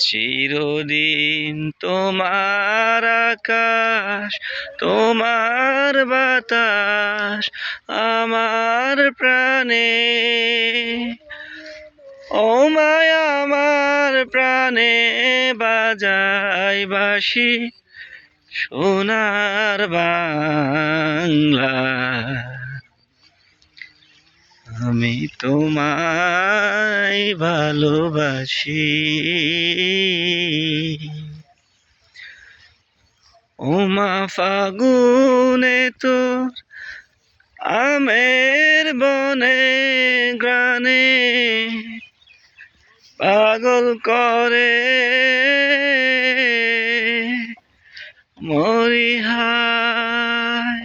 চিরদিন তোমার আকাশ, তোমার বাতাস, আমার প্রাণে। ও মায়া, আমার প্রাণে বাজাই বাসি সোনার বাংলা। আমি তোমায় ভালোবাসি। ওমা ফাগুনে তোর আমের বনে গ্রানে পাগল করে। মরি হায়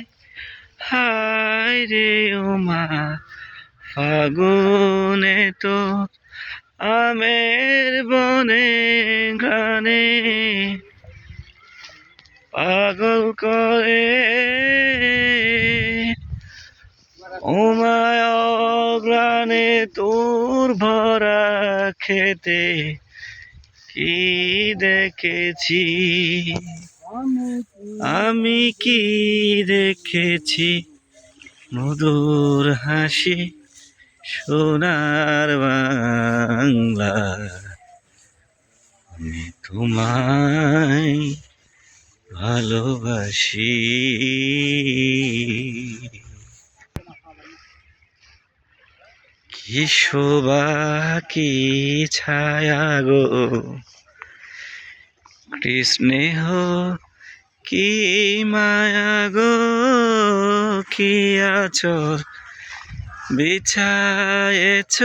হায় রে ওমা ফাগুনে তো আমের বনে গানে পাগল করে। ওমায় অগ্রাণে তোর ভরা খেতে কি দেখেছি? আমি কি দেখেছি? মধুর হাসি সোনার বাংলা। আমি তোমায় ভালোবাসি। কি শোভা, কি ছায়া গো। কৃষ্ণেহ কি মায়া গো। কি আচর বিছায়েছ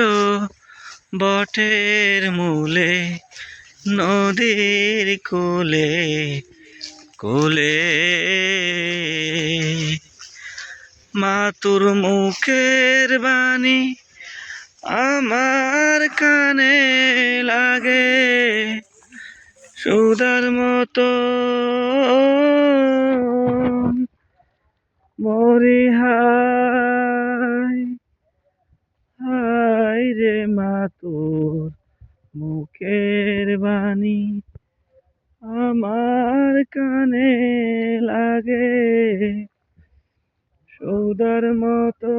বটের মূলে, নদীর কোলে কোলে। মাতুর মুখের বাণী আমার কানে লাগে সুদার মতো মরি হায় হায় রে মা তোর মুখের বাণী আমার কানে লাগে। সৌদার মতো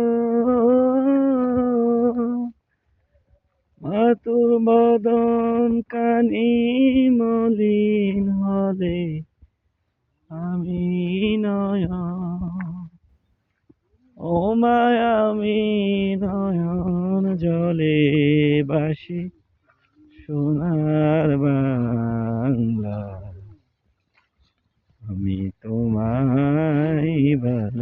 মাতুর বদন কানি মলিন হলে আমি নয়ন, ও মায় আমি নয়ন। জলে বাসি সোনার বাংলা। আমি তোমায় ভালোবাসি